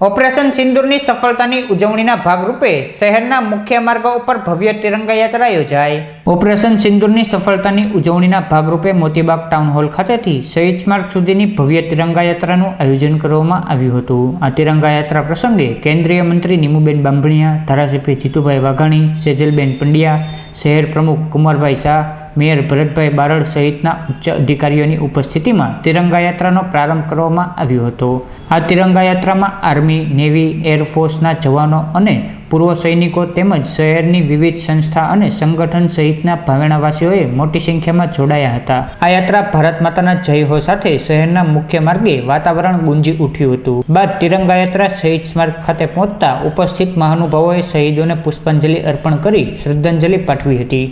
Operation સિંદૂરની સફળતાની ઉજવણીના ભાગરૂપે શહેરના મુખ્ય માર્ગો ઉપર ભવ્ય તિરંગા યાત્રા યોજાઈ. ઓપરેશન સિંદૂરની સફળતાની ઉજવણીના ભાગરૂપે મોતીબાગ ટાઉન હોલ ખાતેથી શહીદ માર્ગ સુધીની ભવ્ય તિરંગા યાત્રાનું આયોજન કરવામાં આવ્યું હતું. આ તિરંગા યાત્રા પ્રસંગે કેન્દ્રીય મંત્રી નીમુબેન બાંભણિયા, ધારાસભ્ય જીતુભાઈ વાઘાણી, સેજલબેન પંડ્યા, શહેર પ્રમુખ કુમારભાઈ શાહ મેયર ભરતભાઈ બારડ સહિતના ઉચ્ચ અધિકારીઓની ઉપસ્થિતિમાં તિરંગા યાત્રાનો પ્રારંભ કરવામાં આવ્યો હતો. આ તિરંગાયાત્રામાં આર્મી, નેવી એરફોર્સના જવાનો અને પૂર્વ સૈનિકો તેમજ શહેરની વિવિધ સંસ્થા અને સંગઠન સહિતના ભાવેણાવાસીઓએ મોટી સંખ્યામાં જોડાયા હતા. આ યાત્રા ભારત માતાના જય હો સાથે શહેરના મુખ્ય માર્ગે વાતાવરણ ગુંજી ઉઠ્યું હતું. બાદ તિરંગા યાત્રા શહીદ સ્મારક ખાતે પહોંચતા ઉપસ્થિત મહાનુભાવોએ શહીદોને પુષ્પાંજલિ અર્પણ કરી શ્રદ્ધાંજલિ પાઠવી હતી.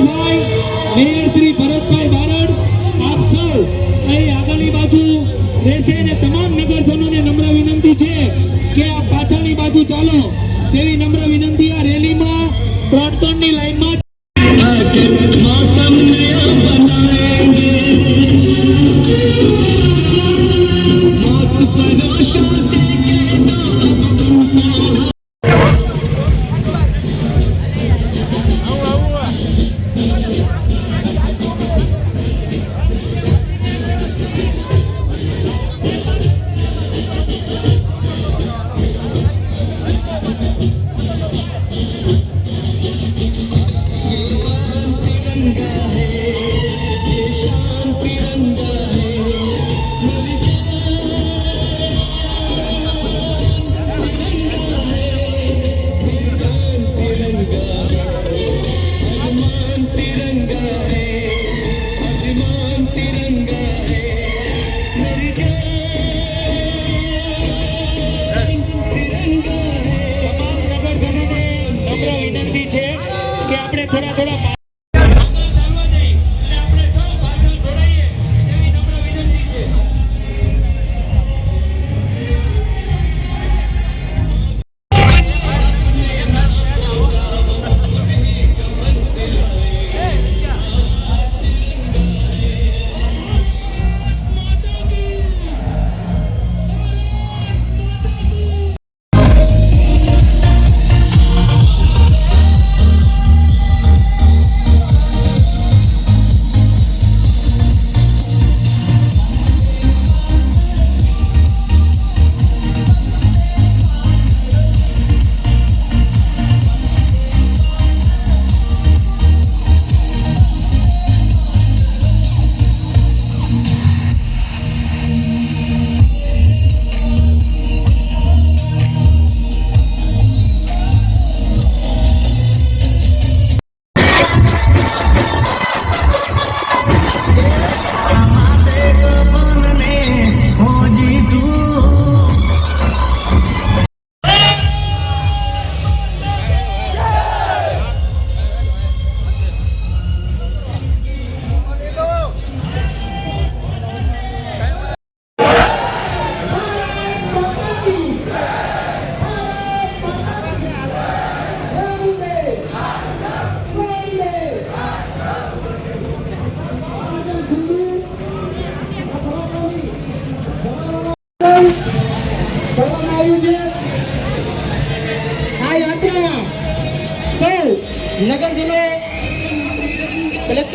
કુમારભાઈ મેયર શ્રી ભરતભાઈ બારડ, આપ સૌ અહીં આગળની બાજુ રહેશે અને તમામ નગરજનોને નમ્ર વિનંતી છે કે આ પાછળની બાજુ ચાલો. તેવી નમ્ર વિનંતી આ રેલીમાં ત્રણ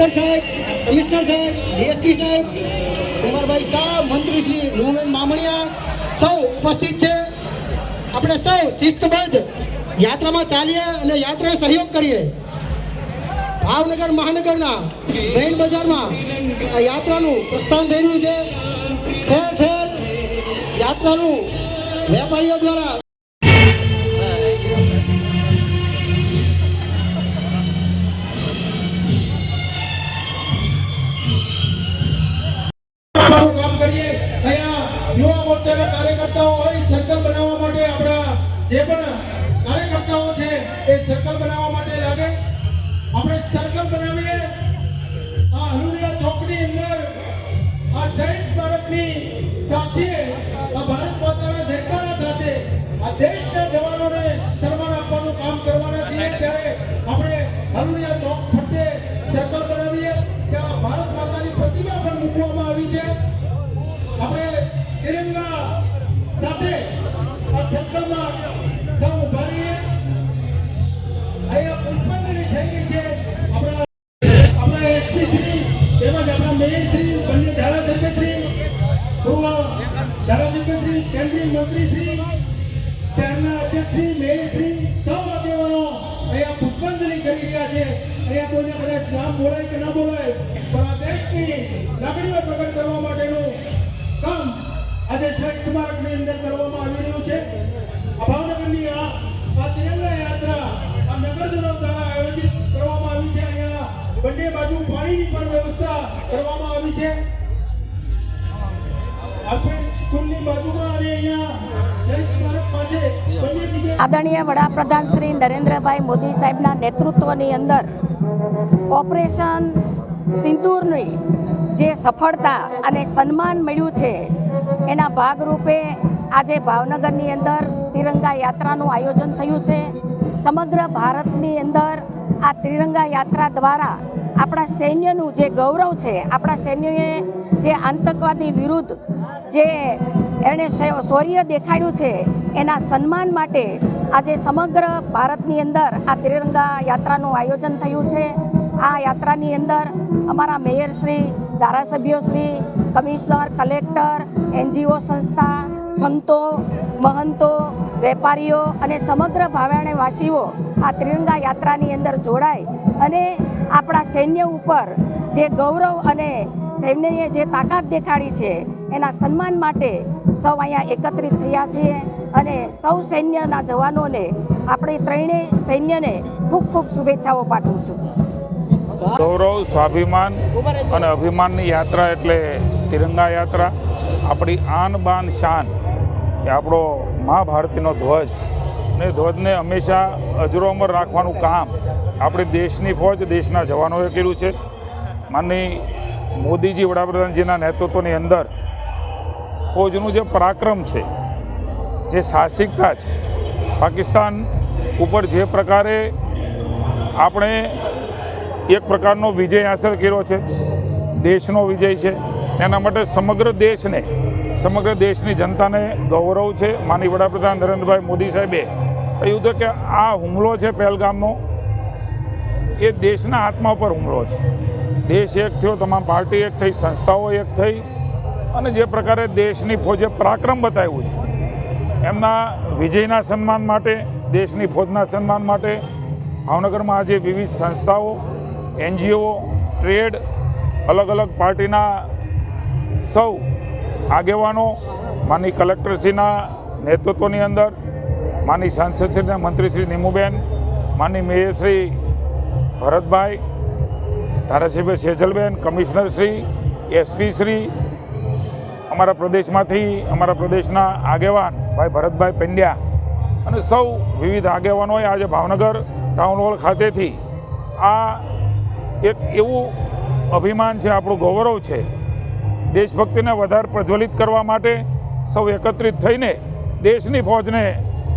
કલેક્ટર સાહેબ, કમિશનર સાહેબ, ડીએસપી સાહેબ, કુંવરભાઈ શાહ મંત્રી શ્રી રૂમેન મામણિયા સૌ ઉપસ્થિત છે. આપણે સૌ શિસ્તબદ્ધ યાત્રામાં ચાલીએ અને યાત્રાને સહયોગ કરીએ. ભાવનગર, મહાનગરના મેઇન બજારમાં આ યાત્રાનું પ્રસ્થાન થઈ રહ્યું છે. ઠેર ઠેર યાત્રાનું વેપારીઓ દ્વારા મોરચાના કાર્યકર્તાઓ હોય, સર્કલ બનાવવા માટે આપણા જે પણ કાર્યકર્તાઓ છે, એ સર્કલ બનાવવા માટે લાગે. આપણે સર્કલ બનાવીએ, આ હલુરિયા ચોકની અંદર, આ શહીદ સ્મારકની તેમજ આપણા મેયર બંને ધારાસભ્ય પૂર્વ ધારાસભ્ય કેન્દ્રીય મંત્રી ત્યારના અધ્યક્ષ શ્રી સૌ આગેવાનો અહીંયા પુષ્પાંજલિ કરી રહ્યા છે. અહીંયા કોઈને ના બોલાય, પણ આ દેશની લાગણીઓ કરવા માટેનું કામ આજે શહીદ સ્મારકની અંદર કરવામાં આવી બંને બાજુ પાણીની પણ વ્યવસ્થા કરવામાં આવી છે. આદરણીય વડાપ્રધાન શ્રી નરેન્દ્રભાઈ મોદી સાહેબના નેતૃત્વની અંદર ઓપરેશન સિંદૂરની જે સફળતા અને સન્માન મળ્યું છે, એના ભાગરૂપે આજે ભાવનગરની અંદર તિરંગા યાત્રાનું આયોજન થયું છે. સમગ્ર ભારતની અંદર આ તિરંગા યાત્રા દ્વારા આપણા સૈન્યનું જે ગૌરવ છે, આપણા સૈન્યએ જે આતંકવાદી વિરુદ્ધ જે એણે શૌર્ય દેખાડ્યું છે, એના સન્માન માટે આજે સમગ્ર ભારતની અંદર આ ત્રિરંગા યાત્રાનું આયોજન થયું છે. આ યાત્રાની અંદર અમારા મેયરશ્રી ધારાસભ્યોશ્રી કમિશનર, કલેક્ટર, એનજીઓ સંસ્થા, સંતો, મહંતો, વેપારીઓ અને સમગ્ર ભાવાણેવાસીઓ આ ત્રિરંગા યાત્રાની અંદર જોડાય અને આપણા સૈન્ય ઉપર જે ગૌરવ અને સૈન્યએ જે તાકાત દેખાડી છે, એના સન્માન માટે સૌ અહીંયા એકત્રિત થયા છીએ અને સૌ સૈન્યના જવાનોને, આપણે ત્રણેય સૈન્યને ખૂબ ખૂબ શુભેચ્છાઓ પાઠવું છું. ગૌરવ, સ્વાભિમાન અને અભિમાનની યાત્રા એટલે તિરંગા યાત્રા. આપણી આન બાન શાન એ આપણો મહાભારતીનો ધ્વજ. ને ધ્વજને હંમેશા અજરો અમર રાખવાનું કામ આપણી દેશની ફોજ દેશના જવાનોએ કર્યું છે. માનની મોદીજી વડાપ્રધાનજીના નેતૃત્વની અંદર ફોજનું જે પરાક્રમ છે, જે સાહસિકતા છે, પાકિસ્તાન ઉપર જે પ્રકારે આપણે એક પ્રકારનો વિજય હાંસલ કર્યો છે, દેશનો વિજય છે, એના માટે સમગ્ર દેશને, સમગ્ર દેશની જનતાને ગૌરવ છે. માની વડાપ્રધાન નરેન્દ્રભાઈ મોદી સાહેબે કહ્યું હતું કે આ હુમલો છે પહેલગામનો એ દેશના આત્મા પર હુમલો છે. દેશ એક થયો, તમામ પાર્ટી એક થઈ, સંસ્થાઓ એક થઈ અને જે પ્રકારે દેશની ફોજે પરાક્રમ બતાવ્યું છે. એમના વિજયના સન્માન માટે, દેશની ફોજના સન્માન માટે ભાવનગરમાં આજે વિવિધ સંસ્થાઓ, એનજીઓ, ટ્રેડ, અલગ અલગ પાર્ટીના સૌ આગેવાનો માની કલેક્ટરશ્રીના નેતૃત્વની અંદર માની સાંસદશ્રીના મંત્રીશ્રી નિમુબેન માની મેયરશ્રી ભરતભાઈ, ધારાસભ્ય સેજલબેન કમિશનરશ્રી એસપી શ્રી, અમારા પ્રદેશમાંથી, અમારા પ્રદેશના આગેવાન ભાઈ ભરતભાઈ પંડ્યા અને સૌ વિવિધ આગેવાનોએ આજે ભાવનગર ટાઉન હોલ ખાતેથી આ એક એવું અભિમાન છે, આપણું ગૌરવ છે, દેશભક્તિને વધારે પ્રજ્વલિત કરવા માટે સૌ એકત્રિત થઈને દેશની ફોજને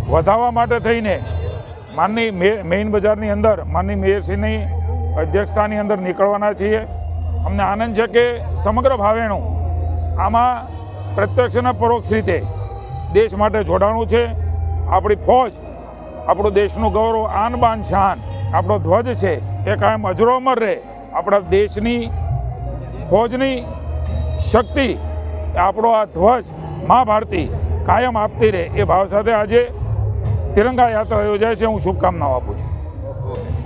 વધારવા માટે થઈને માનની મેઇન બજારની અંદર માનની મેયરશ્રીની અધ્યક્ષતાની અંદર નીકળવાના છીએ. અમને આનંદ છે કે સમગ્ર ભાવેણું આમાં પ્રત્યક્ષ અને પરોક્ષ રીતે દેશ માટે જોડાણું છે. આપણી ફોજ, આપણું દેશનું ગૌરવ આન બાન શાન, આપણો ધ્વજ છે એ કાયમ અજરો અમર રહે. આપણા દેશની ફોજની શક્તિ, આપણો આ ધ્વજ મા ભારતી કાયમ આપતી રહે એ ભાવ સાથે આજે તિરંગા યાત્રા યોજાય છે. હું શુભકામનાઓ આપું છું.